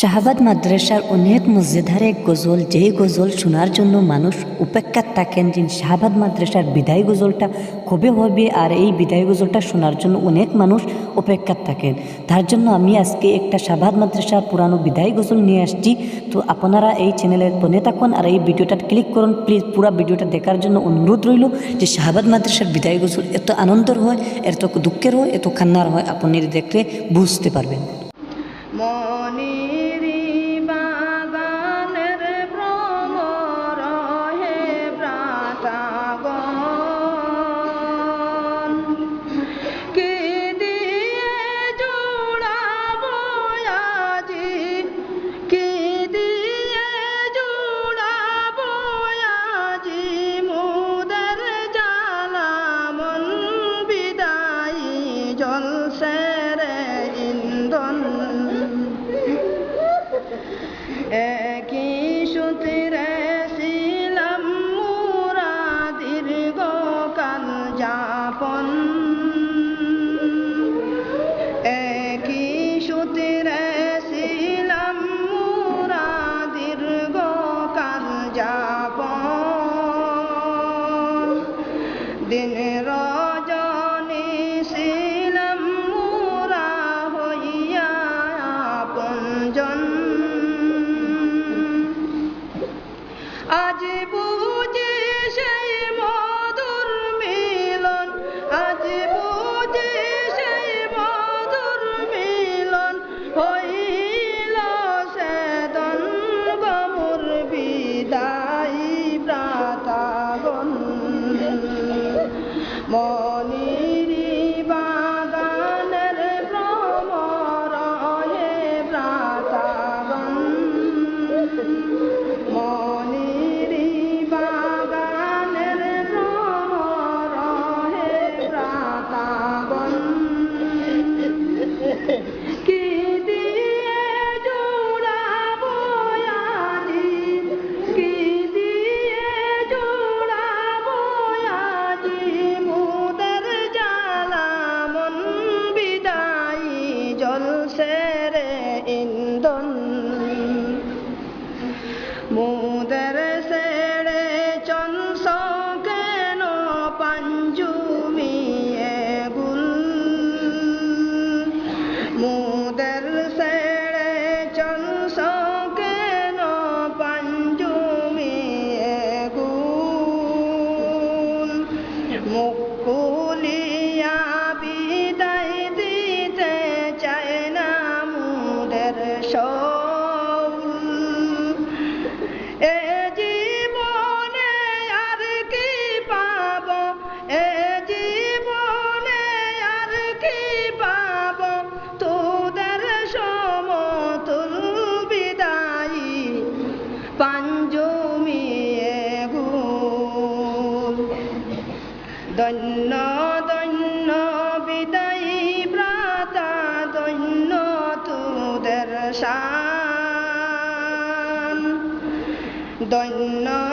শাহবাদ মাদ্রাসার অনেক মসজিদারে এক গজল, যেই গজল শোনার জন্য মানুষ উপেক্ষা থাকেন যে শাহবাদ মাদ্রাসার বিদায় গজলটা কবে হবে আর এই বিদায় গজলটা শোনার জন্য অনেক মানুষ উপেক্ষা থাকেন। তার জন্য আমি আজকে একটা শাহবাদ মাদ্রাসার পুরানো বিদায় গজল নিয়ে আসছি। তো আপনারা এই চ্যানেলের বনে থাকুন আর এই ভিডিওটা ক্লিক করুন। প্লিজ পুরো ভিডিওটা দেখার জন্য অনুরোধ রইল যে শাহবাদ মাদ্রাসার বিদায় গজল এত আনন্দর হয়, এত দুঃখের হয়, এত খান্নার হয়, আপনি দেখলে বুঝতে পারবেন। মনি de Don't know.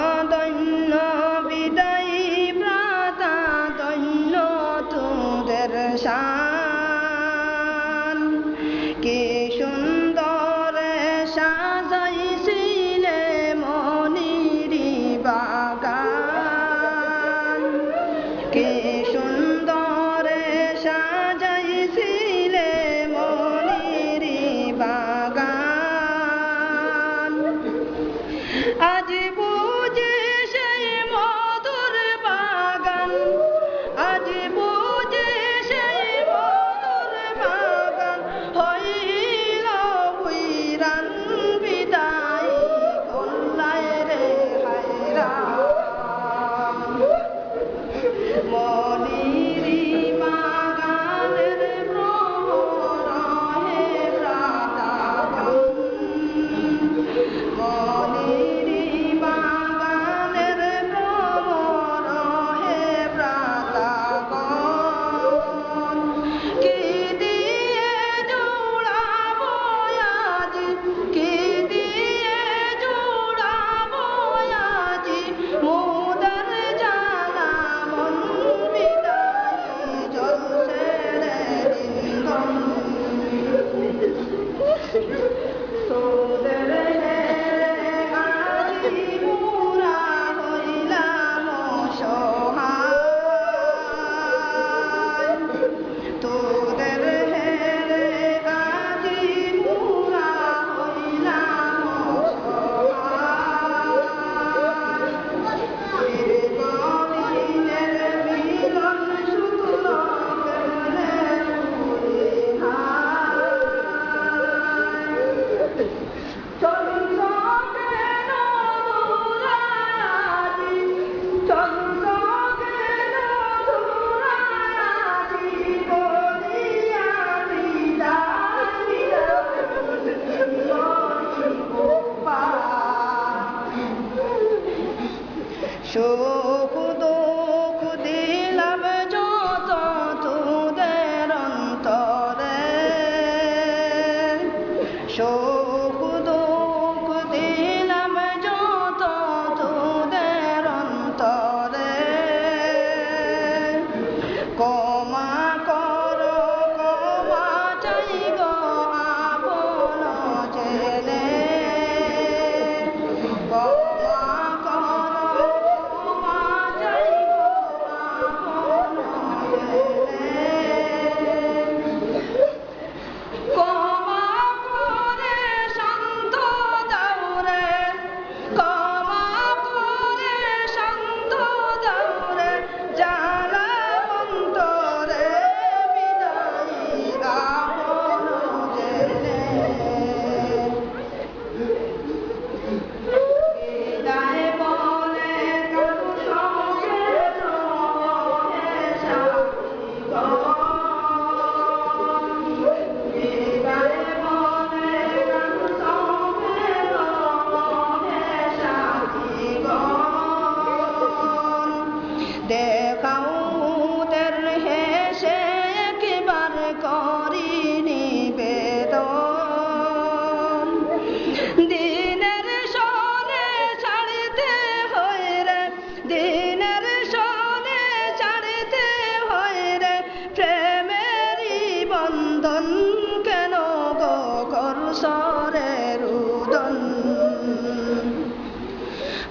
show.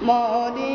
মদিরি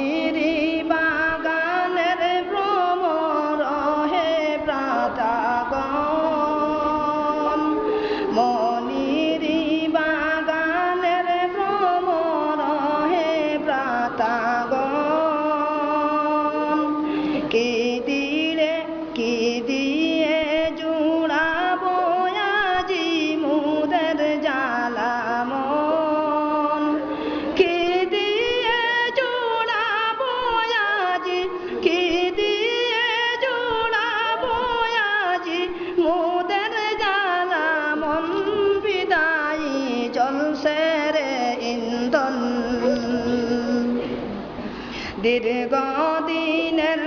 দীর্ঘদিনের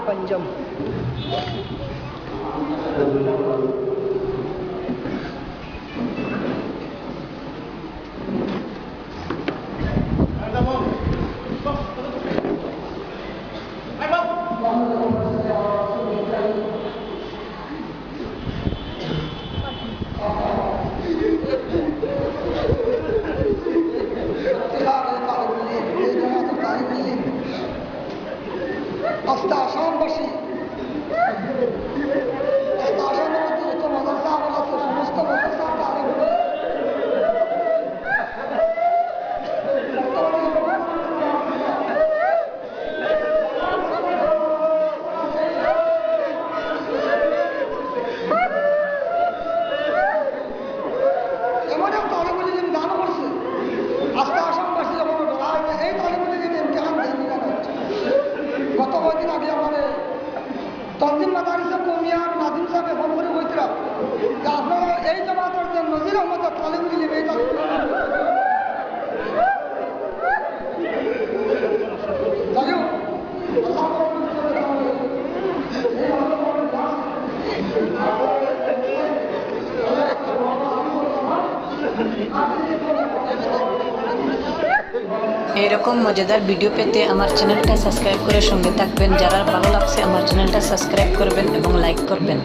panjang. এরকম মজাদার ভিডিও পেতে আমার চ্যানেলটা সাবস্ক্রাইব করে সঙ্গে থাকবেন। যারা ভালো লাগছে, আমার চ্যানেলটা সাবস্ক্রাইব করবেন এবং লাইক করবেন।